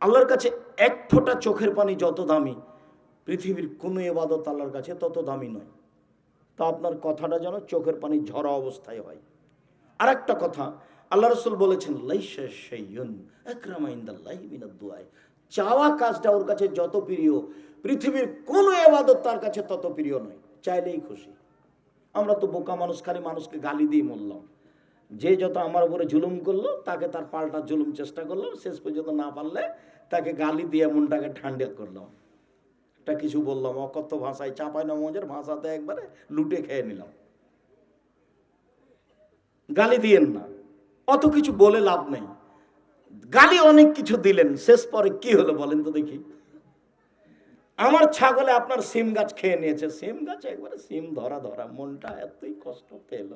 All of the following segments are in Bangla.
আল্লাহর কাছে এক ফোঁটা চোখের পানি যত দামি, পৃথিবীর কোনো এবাদত আল্লাহর কাছে তত দামি নয়। তা আপনার কথাটা যেন চোখের পানি ঝরা অবস্থায় হয়। আর একটা কথা, আল্লাহ রসুল বলেছেন চাওয়া কাজটা ওর কাছে যত প্রিয়, পৃথিবীর কোনো এবাদত তার কাছে তত প্রিয় নয়। চাইলেই খুশি। আমরা তো বোকা মানুষ, খালি মানুষকে গালি দিয়ে মরলাম যে যত আমার উপরে জুলুম করল, তাকে তার পাল্টা জুলুম চেষ্টা করলাম শেষ পর্যন্ত না পারলে তাকে গালি দিয়ে মনটাকে ঠান্ডা করলাম। একটা কিছু বললাম, অকথ্য ভাষায় চাপাই নমজের ভাষাতে একবারে লুটে খেয়ে নিলাম। গালি দিয়েন না। অত কিছু বলে লাভ নেই। গালি অনেক কিছু দিলেন, শেষ পরে কি হলো বলেন তো দেখি। আমার ছাগলে আপনার সিম গাছ খেয়ে নিয়েছে। সিম গাছ একবারে সিম ধরা ধরা, মনটা এতই কষ্ট পেল।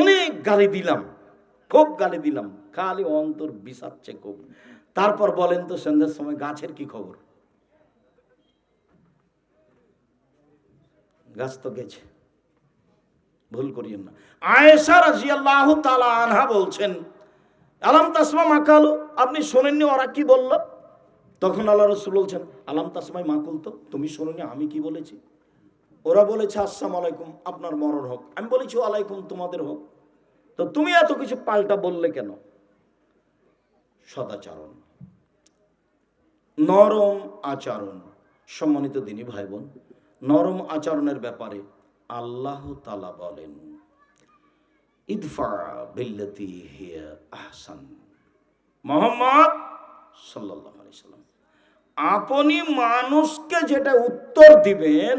অনেক গালি দিলাম, খুব গালি দিলাম, খালি অন্তর বিষাচ্ছে খুব। তারপর বলেন তো সন্ধ্যের সময় গাছের কি খবর? গাছ তো গেছে, ভুল করিয়েন না। আয়েশা রাজিয়াল্লাহু তালা আনহা বলছেন, আলাম তাসমা মাকালু আপনি শোনেননি ওরা কি বলল? তখন আল্লাহ রসুল বলছেন, আলাম তাসমাই মাকুল তো তুমি শোনোনি, আমি কি বলেছি? ওরা বলেছে, আসসালাম আলাইকুম, আপনার মরণ হোক। আমি বলেছি আলাইকুম তোমাদের হোক। তো তুমি এত কিছু পাল্টা বললে কেন? সদাচরণ। নরম আচরণ। সম্মানিত দিনী ভাই বোন নরম আচরণের ব্যাপারে আল্লাহ তালা বলেন আপনি মানুষকে যেটা উত্তর দিবেন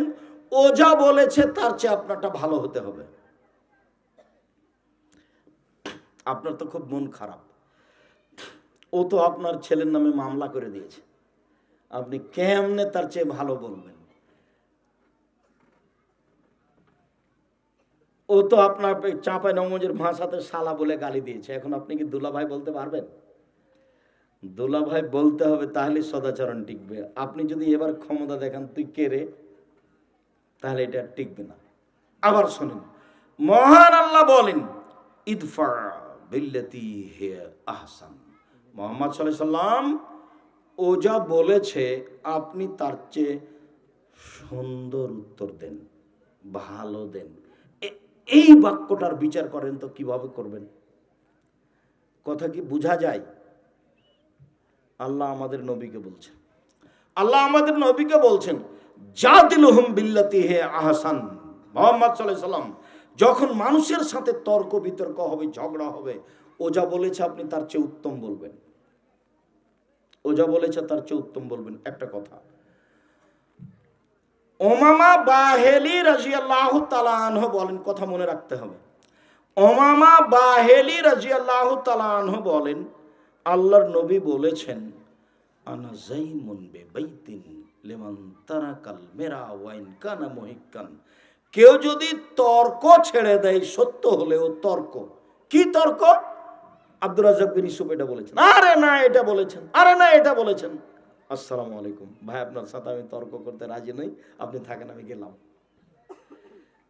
ও যা বলেছে, তার চেয়ে আপনারটা ভালো হতে হবে। আপনার তো খুব মন খারাপ। ও তো আপনার ছেলের নামে মামলা করে দিয়েছে। আপনি কেমনে তার চেয়ে ভালো বলবেন? ও তো আপনার চাঁপাই নমজের ভাষাতে শালা বলে গালি দিয়েছে। এখন আপনি কি দুলাভাই বলতে পারবেন? দুলাভাই বলতে হবে, তাহলে সদাচরণ টিকবে। আপনি যদি এবার ক্ষমতা দেখান, তুই কে রে? তাহলে এটা টিকবে না। আবার শোনেন, মহান আল্লাহ বলেন, ইদফা বিল্লাতি হে আহসান। মোহাম্মদ সাল্লাম, ও যা বলেছে আপনি তার চেয়ে সুন্দর উত্তর দেন, ভালো দেন। এই বাক্যটার বিচার করেন তো কীভাবে করবেন? কথা কি বোঝা যায়? আল্লাহ আমাদের নবীকে বলছেন। আল্লাহ আমাদের নবীকে বলছেন বিল্লাতি হে আহসান। মোহাম্মদ সাল্লাম, যখন মানুষের সাথে তর্ক বিতর্ক হবে, ঝগড়া হবে, ও যা বলেছে আপনি তার চেয়ে উত্তম বলবেন। ও যা বলেছে তার চেয়ে উত্তম বলবেন, একটা কথা। ওমামা বাহেলি রাজিয়াল্লাহ তালানহ বলেন, কথা মনে রাখতে হবে। ওমামা বাহেলি রাজিয়াল্লাহ তালানহ বলেন, আল্লাহর নবী বলেছেন, আনা জাইমুন বে বাইতিন লিমান তারাকাল মেরা ওয়াইন কানা মহিকান কেউ যদি তর্ক ছেড়ে দেয়, সত্য হলেও তর্ক। কি তর্ক? আব্দুর রাজাক বিন ইসুফ এটা বলেছেন। আরে না, এটা বলেছেন। আরে না, এটা বলেছেন। আসসালামু আলাইকুম। ভাই, আপনার সাথে আমি তর্ক করতে রাজি নই। আপনি থাকেন, আমি গেলাম।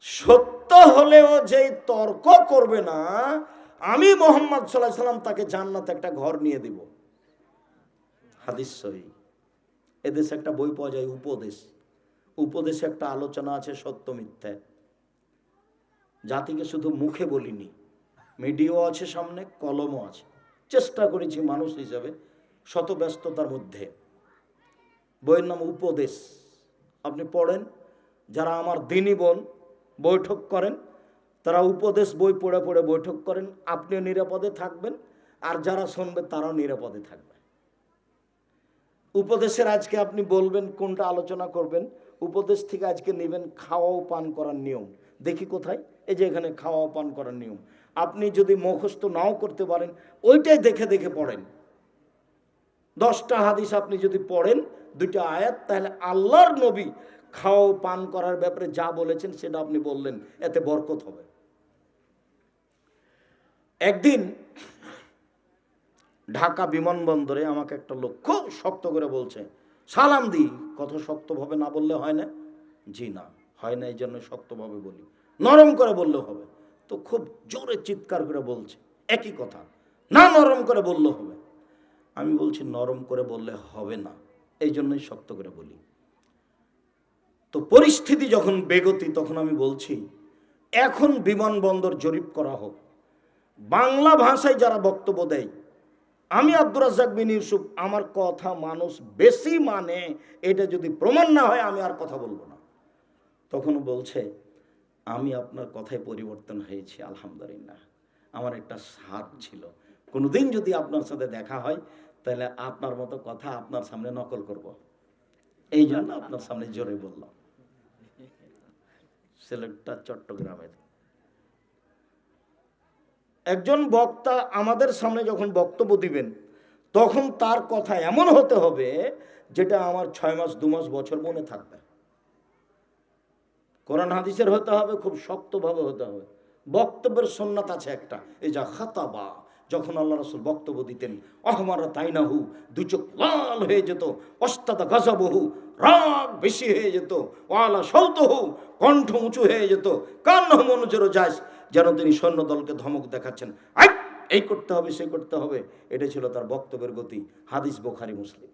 সত্য হলেও যে তর্ক করবে না, আমি মোহাম্মদ সাল্লাহ সাল্লাম তাকে জান্নাতে একটা ঘর নিয়ে দিব। হাদিস সহি। এদেশে একটা বই পাওয়া যায়, উপদেশ। উপদেশে একটা আলোচনা আছে সত্য মিথ্যা। জাতিকে শুধু মুখে বলিনি, মিডিয়াও আছে সামনে, কলমও আছে। চেষ্টা করেছি মানুষ হিসাবে শত ব্যস্ততার মধ্যে। বইয়ের নাম উপদেশ। আপনি পড়েন, যারা আমার দিনী বোন বৈঠক করেন, তারা উপদেশ বই পড়ে পড়ে বৈঠক করেন, আপনিও নিরাপদে থাকবেন, আর যারা শুনবে তারাও নিরাপদে থাকবে উপদেশের আজকে আপনি বলবেন, কোনটা আলোচনা করবেন? উপদেশ থেকে আজকে নেবেন খাওয়া পান করার নিয়ম। দেখি কোথায়? এই যে এখানে খাওয়া পান করার নিয়ম। আপনি যদি মুখস্থ নাও করতে পারেন, ওইটাই দেখে দেখে পড়েন। দশটা হাদিস আপনি যদি পড়েন, দুইটা আয়াত, তাহলে আল্লাহর নবী খাওয়া পান করার ব্যাপারে যা বলেছেন, সেটা আপনি বললেন, এতে বরকত হবে। একদিন ঢাকা বিমানবন্দরে আমাকে একটা লোক খুব শক্ত করে বলছে, সালাম দি কত শক্তভাবে না বললে হয় না? জি না, হয় না, এই জন্য শক্তভাবে বলি। নরম করে বললে হবে। তো খুব জোরে চিৎকার করে বলছে, একই কথা, না নরম করে বললে হবে। আমি বলছি, নরম করে বললে হবে না। এই জন্যই শক্ত করে বলি। তো পরিস্থিতি যখন বেগতি, তখন আমি বলছি, এখন বিমানবন্দর জরিপ করা হোক। বাংলা ভাষায় যারা বক্তব্য দেয় আমি আব্দুর রাজ্জাক বিন ইউসুফ, আমার কথা মানুষ বেশি মানে এটা যদি প্রমাণ না হয়, আমি আর কথা বলব না। তখন বলছে, আমি আপনার কথায় পরিবর্তন হয়েছি, আলহামদুলিল্লাহ। আমার একটা স্বাদ ছিল। কোনোদিন যদি আপনার সাথে দেখা হয়, তাহলে আপনার মতো কথা আপনার সামনে নকল করব। এই জন্য আপনার সামনে জোরে বললাম। সিলেটটা চট্টগ্রামের। একজন বক্তা আমাদের সামনে যখন বক্তব্য দিবেন, তখন তার কথা এমন হতে হবে যেটা আমার ছয় মাস, দু মাস, বছর মনে থাকবে। কোরআন হাদিসের হতে হবে, খুব শক্তভাবে হতে হবে। বক্তব্যের সন্ন্যাত আছে একটা, এই যা খাতাবা, যখন আল্লাহ রসুল বক্তব্য দিতেন অহমারা তাইনাহু, দু চোখ লাল হয়ে যেত অস্তাদা গাজাবহু, রাগ বেশি হয়ে যেত, ওয়ালা সৌত হু কণ্ঠ উঁচু হয়ে যেত, কান্ন মনোজেরও যাস যেন তিনি সৈন্যদলকে ধমক দেখাচ্ছেন। এই করতে হবে, সে করতে হবে। এটা ছিল তার বক্তব্যের গতি। হাদিস বোখারি, মুসলিম।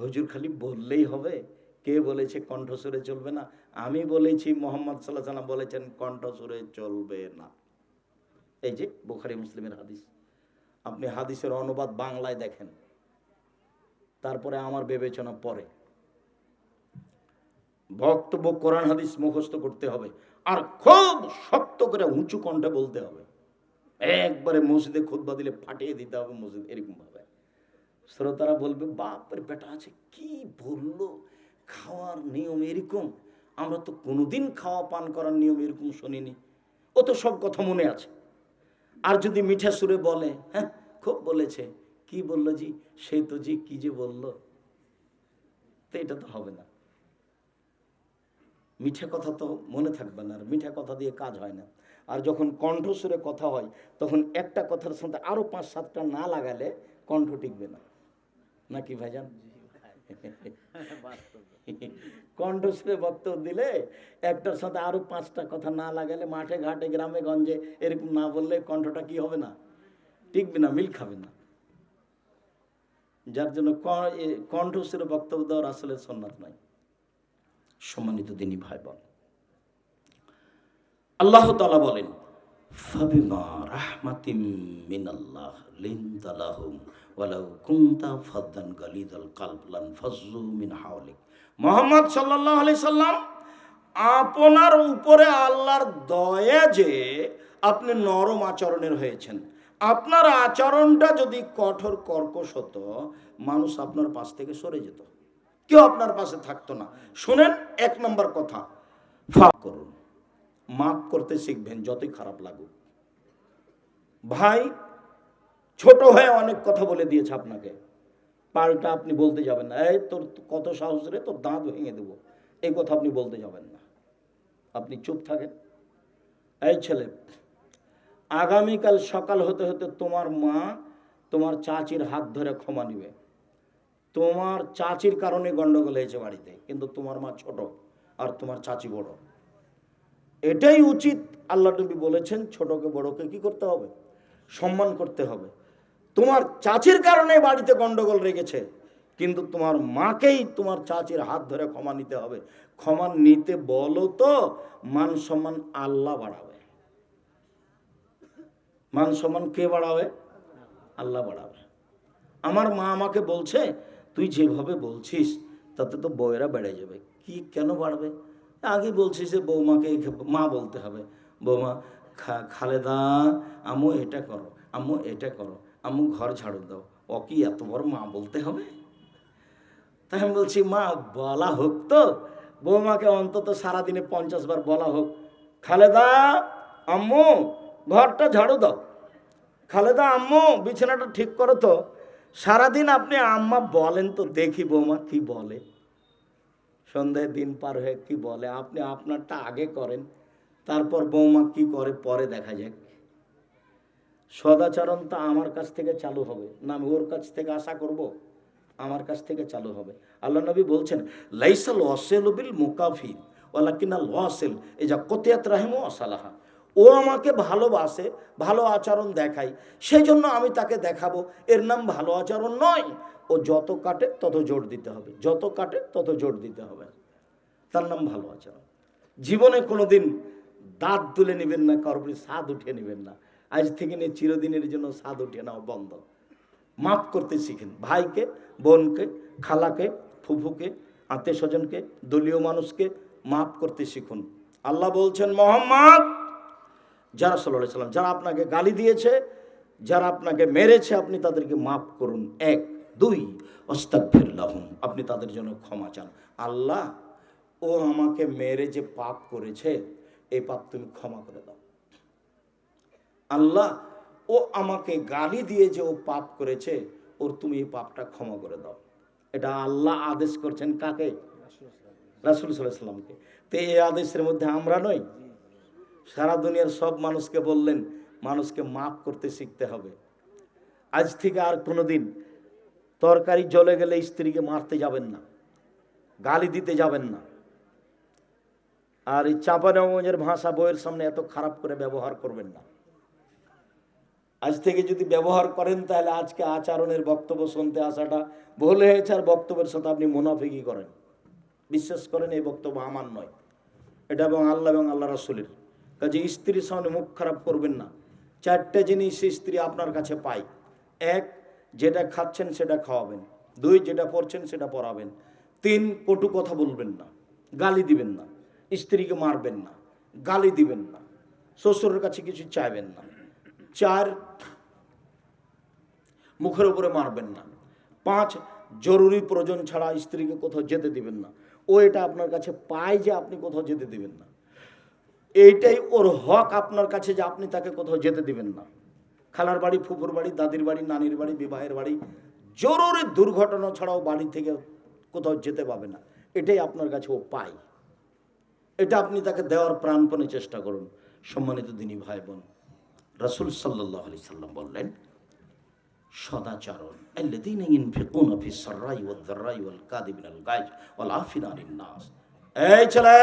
হুজুর খালি বললেই হবে। কে বলেছে কণ্ঠস্বরে চলবে না? আমি বলেছি, মোহাম্মদ সাল্লাহ সাল্লাম বলেছেন, কণ্ঠস্বরে চলবে না। এই যে বুখারি, মুসলিমের হাদিস। আপনি হাদিসের অনুবাদ বাংলায় দেখেন। তারপরে আমার বিবেচনা পরে। বক্তব্য কোরআন হাদিস মুখস্থ করতে হবে। আর খুব শক্ত করে উঁচু কণ্ঠে বলতে হবে। একবারে মসজিদে খুতবা দিলে ফাটিয়ে দিতে হবে মসজিদ এরকম ভাবে শ্রোতারা বলবে, বাপরে বেটা আছে কি বলল? খাওয়ার নিয়ম এরকম? আমরা তো কোনোদিন খাওয়া পান করার নিয়ম এরকম শুনিনি। ও তো সব কথা মনে আছে। আর যদি মিঠা সুরে বলে হ্যাঁ খুব বলেছে। কি বলল জি? সে তো জি, কি যে বলল? তো এটা তো হবে না। মিঠা কথা তো মনে থাকবে না আর মিঠে কথা দিয়ে কাজ হয় না। আর যখন কণ্ঠস্বরে কথা হয় তখন একটা কথার সাথে আরও পাঁচ সাতটা না লাগালে কণ্ঠ টিকবে না। নাকি ভাইজান? কণ্ঠস্বরে বক্তব্য দিলে একটার সাথে আরও পাঁচটা কথা না লাগালে মাঠে ঘাটে গ্রামে গঞ্জে এরকম না বললে কণ্ঠটা কি হবে না? টিকবে না মিল খাবে না। যার জন্য কণ্ঠস্বরে বক্তব্য দেওয়ার আসলে সন্ন্যাত নয় সম্মানিত দিনী ভাই বোন আল্লাহ তালা বলেন, ফাবিমা রাহমাতিম মিনাল্লাহ লিনতা লাহুম ওয়ালাউ কুনতা ফাদ্দান গালিদাল কালব লান ফাজ্জু মিন হাওলিক। মুহাম্মদ সাল্লাল্লাহু আলাইহি সাল্লাম, আপনার উপরে আল্লাহর দয়া যে আপনি নরম আচরণের হয়েছেন। আপনার আচরণটা যদি কঠোর কর্কশ হতো, মানুষ আপনার পাশ থেকে সরে যেত। কেউ আপনার পাশে থাকতো না। শোনেন এক নম্বর কথা ফাপ করুন। মাফ করতে শিখবেন, যতই খারাপ লাগুক। ভাই, ছোট হয়ে অনেক কথা বলে দিয়েছে আপনাকে। পাল্টা আপনি বলতে যাবেন না। এই তোর কত সাহস রে, তোর দাঁত ভেঙে দেবো। এই কথা আপনি বলতে যাবেন না। আপনি চুপ থাকেন। এই ছেলে, আগামীকাল সকাল হতে হতে তোমার মা তোমার চাচির হাত ধরে ক্ষমা নিবে। তোমার চাচির কারণে গন্ডগোল হয়েছে বাড়িতে, কিন্তু তোমার মা ছোট আর তোমার চাচি বড়। এটাই উচিত আল্লাহ নবী বলেছেন, ছোটকে বড়কে কি করতে হবে? সম্মান করতে হবে। তোমার চাচির কারণে বাড়িতে গন্ডগোল রেখেছে কিন্তু তোমার মাকেই তোমার চাচির হাত ধরে ক্ষমা নিতে হবে। ক্ষমা নিতে বলো তো, মান সম্মান আল্লাহ বাড়াবে। মান সম্মান কে বাড়াবে? আল্লাহ বাড়াবে। আমার মা আমাকে বলছে তুই যেভাবে বলছিস, তাতে তো বউয়েরা বেড়ে যাবে। কি কেন বাড়বে? আগে বলছিস যে বৌমাকে মা বলতে হবে। বৌমা খালেদা, আম্মু, এটা করো, আম্মু, এটা করো, আম্মু ঘর ঝাড়ু দাও। ও কি এত বড় মা বলতে হবে? তাই আমি বলছি, মা, বলা হোক তো। বৌমাকে অন্তত সারাদিনে পঞ্চাশ বার বলা হোক। খালেদা, আম্মু, ঘরটা ঝাড়ু দাও। খালেদা, আম্মু, বিছানাটা ঠিক করো তো। সারাদিন আপনি, আম্মা, বলেন তো দেখি বৌমা কি বলে। সন্ধ্যায় দিন পার হয়ে কি বলে? আপনি আপনারটা আগে করেন, তারপর বৌমা কি করে? পরে দেখা যাক। সদাচরণ তো আমার কাছ থেকে চালু হবে। না, আমি ওর কাছ থেকে আশা করব, আমার কাছ থেকে চালু হবে। আল্লাহ নবী বলছেন, লাইসাল ওয়াসেল বিল মুকাফি ওয়ালাকিনা ওয়াসেল এই যা কতিয়াত রাহিম আসালাহা ও আমাকে ভালোবাসে, ভালো আচরণ দেখাই সেই জন্য আমি তাকে দেখাবো। এর নাম ভালো আচরণ নয়। ও যত কাটে তত জোর দিতে হবে। যত কাটে তত জোর দিতে হবে। তার নাম ভালো আচরণ। জীবনে কোনোদিন দাঁত তুলে নেবেন না, কারোর স্বাদ উঠিয়ে নেবেন না। আজ থেকে নিয়ে চিরদিনের জন্য স্বাদ উঠিয়ে নেওয়া বন্ধ। মাফ করতে শিখেন। ভাইকে, বোনকে, খালাকে, ফুফুকে, আত্মীয় স্বজনকে, দলীয় মানুষকে মাফ করতে শিখুন। আল্লাহ বলছেন, মোহাম্মদ! যারা সাল্লাহ সাল্লাম, যারা আপনাকে গালি দিয়েছে, যারা আপনাকে মেরেছে, আপনি তাদেরকে মাফ করুন। এক, দুই অস্তাকফিরলাহুম আপনি তাদের জন্য ক্ষমা চান। আল্লাহ, ও আমাকে মেরে যে পাপ করেছে, এই পাপ তুমি ক্ষমা করে দাও। আল্লাহ, ও আমাকে গালি দিয়ে যে ও পাপ করেছে, ওর তুমি এই পাপটা ক্ষমা করে দাও। এটা আল্লাহ আদেশ করছেন কাকে? রাসুল সাল্লামকে। তো এই আদেশের মধ্যে আমরা নই। সারা দুনিয়ার সব মানুষকে বললেন, মানুষকে মাফ করতে শিখতে হবে। আজ থেকে আর কোনোদিন তরকারি জলে গেলে স্ত্রীকে মারতে যাবেন না, গালি দিতে যাবেন না। আর এই চাঁপানগঞ্জের ভাষা বইয়ের সামনে এত খারাপ করে ব্যবহার করবেন না। আজ থেকে যদি ব্যবহার করেন, তাহলে আজকে আচরণের বক্তব্য শুনতে আসাটা ভুল হয়েছে আর বক্তব্যের সাথে আপনি মুনাফিকি করেন। বিশ্বাস করেন, এই বক্তব্য আমার নয়। এটা এবং আল্লাহ এবং আল্লাহ রাসুলের। কাজে স্ত্রীর সামনে মুখ খারাপ করবেন না। চারটে জিনিস স্ত্রী আপনার কাছে পায়। এক, যেটা খাচ্ছেন সেটা খাওয়াবেন। দুই, যেটা পড়ছেন সেটা পড়াবেন তিন, কটু কথা বলবেন না। গালি দিবেন না। স্ত্রীকে মারবেন না। গালি দিবেন না। শ্বশুরের কাছে কিছু চাইবেন না। চার, মুখের উপরে মারবেন না। পাঁচ, জরুরি প্রয়োজন ছাড়া স্ত্রীকে কোথাও যেতে দিবেন না। ও এটা আপনার কাছে পায় যে আপনি কোথাও যেতে দিবেন না। এইটাই ওর হক আপনার কাছে যে আপনি তাকে কোথাও যেতে দিবেন না। খালার বাড়ি ফুপুর বাড়ি, দাদির বাড়ি, নানির বাড়ি, বিবাহের বাড়ি, জরুরি দুর্ঘটনা ছাড়াও বাড়ি থেকে কোথাও যেতে পাবে না। এটাই আপনার কাছে ও পায়। এটা আপনি তাকে দেওয়ার প্রাণপণে চেষ্টা করুন। সম্মানিত দিনী ভাই বোন রাসুল সাল্লি আলি সাল্লাম বললেন, সদাচরণ এই ছেলে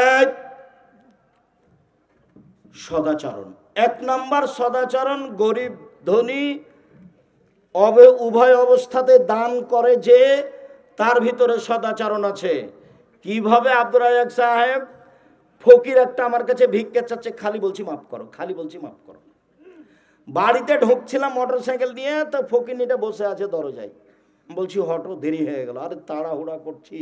সদাচরণ। এক নাম্বার সদাচরণ, গরিব, ধনী উভয় অবস্থাতে দান করে যে তার ভিতরে সদাচরণ আছে। কীভাবে আব্দুর রাজাক সাহেব ফকির একটা আমার কাছে ভিক্ষা চাচ্ছে, খালি বলছি মাফ করো, খালি বলছি মাফ করো। বাড়িতে ঢুকছিলাম মোটর সাইকেল নিয়ে, তো ফকিনিটা বসে আছে দরজায়। বলছি, হটো, দেরি হয়ে গেল। আরে তাড়াহুড়া করছি।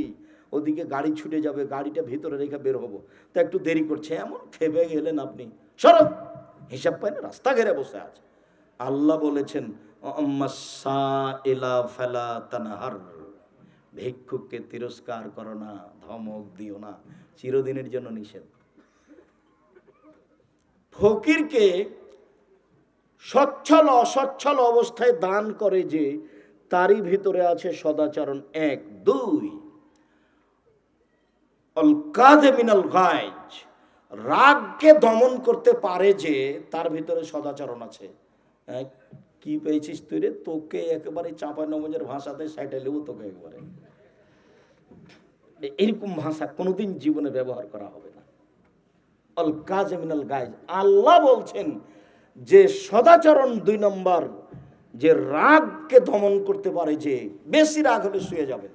ওদিকে গাড়ি ছুটে যাবে, গাড়িটা ভিতরে রেখে বের হব। তো একটু দেরি করছে, এমন খেপে গেলেন আপনি। সরব, হিসাব পাই না রাস্তা ঘেরে বসে আছে। আল্লাহ বলেছেন "অম্মাসা ইলা ফেলা তানাহার। ভিক্ষুককে তিরস্কার করো না, ধমক দিও না, চিরদিনের জন্য নিষেধ। ফকিরকে সচ্ছল, অসচ্ছল অবস্থায় দান করে যে, তারই ভিতরে আছে সদাচরণ এক, দুই। অল কাদে মিনাল গাইজ রাগকে দমন করতে পারে যে তার ভিতরে সদাচরণ আছে। হ্যাঁ, কি পেয়েছিস তুই রে? তোকে একেবারে চাপা নমজের ভাষাতে সাইটে লেবু তোকে একেবারে। এরকম ভাষা কোনোদিন জীবনে ব্যবহার করা হবে না। অল কাজে মিনাল গাইজ আল্লাহ বলছেন যে সদাচরণ দুই নম্বর যে রাগকে দমন করতে পারে যে বেশি রাগ হলে শুয়ে যাবেন